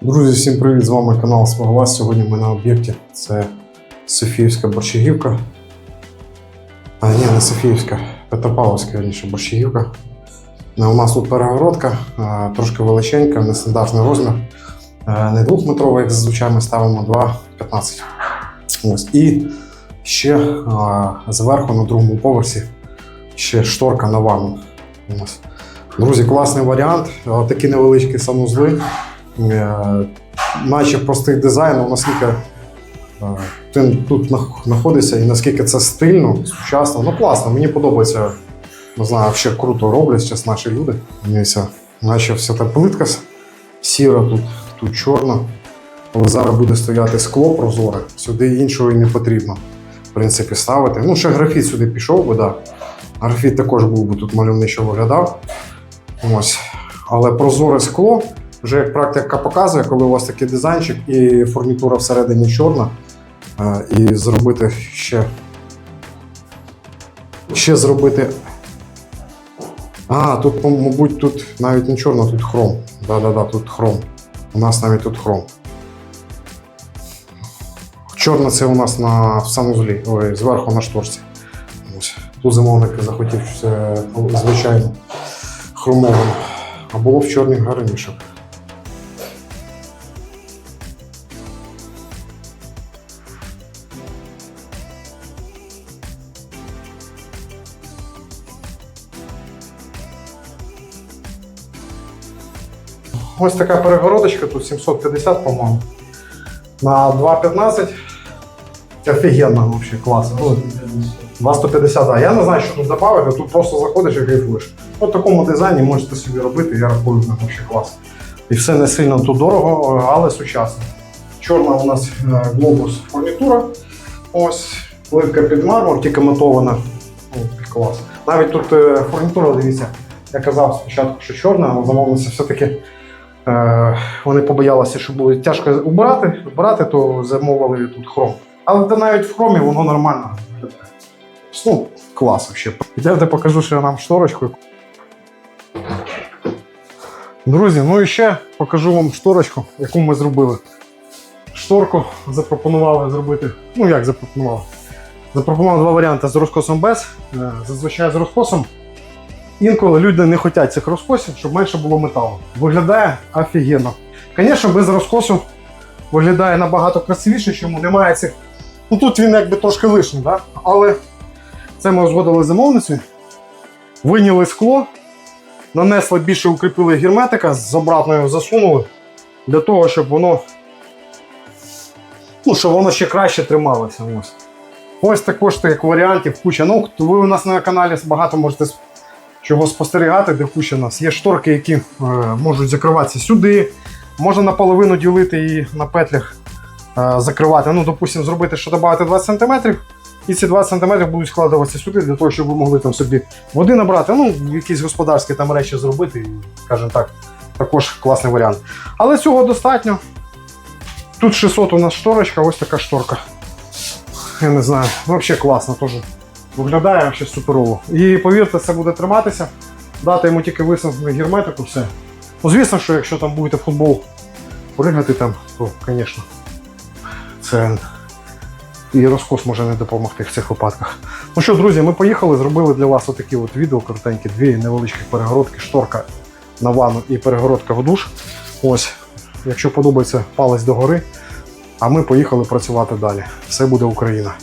Друзі, всім привіт! З вами канал Смоглас. Сьогодні ми на об'єкті. Це Софіївська борщагівка. А, ні, не Софіївська, Петропавловська раніше борщагівка. Е, У нас тут перегородка, трошки величенька, нестандартний розмір. Не двохметровий, як зазвичай ми ставимо 2,15. Ось. І ще зверху на другому поверсі ще шторка на ванну. Ось. Друзі, класний варіант. Такі невеличкі санузли. Е, наче простий дизайн, наскільки ти тут нах- знаходишся і наскільки це стильно, сучасно, ну класно, мені подобається. Не знаю, ще круто роблять зараз наші люди. Дивіться, наче вся та плитка сіра тут, тут чорна. Але зараз буде стояти скло прозоре, сюди іншого і не потрібно, в принципі, ставити. Ну, ще графіт сюди пішов би. Да. Графіт також був би тут мальовничо виглядав. Ось. Але прозоре скло, вже як практика показує, коли у вас такий дизайнчик і фурнітура всередині чорна, і зробити ще. Ще зробити. А, тут, мабуть, тут навіть не чорно, тут хром. Да-да-да, тут хром. У нас навіть тут хром. Чорне це у нас на санузлі, ой, зверху на шторці. Ось. Тут замовник захотів звичайно хромовано. А було в чорних гарнішок. Ось така перегородочка, тут 750, по-моєму. На 2,15. Офігенно взагалі, клас. Ну, 250, да. Я не знаю, що тут додати, тут просто заходиш і кайфуєш. В такому дизайні можете собі робити, я рахую, ну, взагалі клас. І все не сильно тут дорого, але сучасно. Чорна у нас е, глобус фурнітура. Ось, плитка під мармур, тільки матована. Ну, клас. Навіть тут е, фурнітура, дивіться, я казав спочатку, що чорна, але замовниця все-таки вони побоялися, що буде тяжко убрати, убрати, то замовили тут хром. Але навіть в хромі воно нормально. Ну, клас взагалі. Йдемте покажу ще нам шторочку. Друзі, ну і ще покажу вам шторочку, яку ми зробили. Шторку запропонували зробити. Ну як запропонували? Запропонували два варіанти з розкосом без. Е, Зазвичай з розкосом. Інколи люди не хочуть цих розкосів, щоб менше було металу. Виглядає офігенно. Звісно, без розкосу виглядає набагато красивіше, чому немає цих. Ну тут він якби трошки лишній, да? але це ми узгодили з замовницею. Виняли скло, нанесли більше укріпили герметика, з обратною засунули для того, щоб воно. Ну, щоб воно ще краще трималося. Ось. Ось також як варіантів куча. Ну, ви у нас на каналі багато можете чого спостерігати, де куча у нас. Є шторки, які е, можуть закриватися сюди. Можна наполовину ділити і на петлях е, закривати. Ну, допустимо, зробити, що додати 20 см. І ці 20 см будуть складуватися сюди для того, щоб ви могли там собі води набрати, ну, якісь господарські там речі зробити, скажімо так, також класний варіант. Але цього достатньо. Тут 600 у нас шторочка, ось така шторка. Я не знаю, взагалі класно теж. Виглядає взагалі суперово. І повірте, це буде триматися. Дати йому тільки висунути герметику, все. Ну, звісно, що якщо там будете футбол пригати там, то, звісно, це і розкос може не допомогти в цих випадках. Ну що, друзі, ми поїхали, зробили для вас отакі от відео коротенькі, дві невеличкі перегородки, шторка на ванну і перегородка в душ. Ось, якщо подобається, палець догори. А ми поїхали працювати далі. Все буде Україна.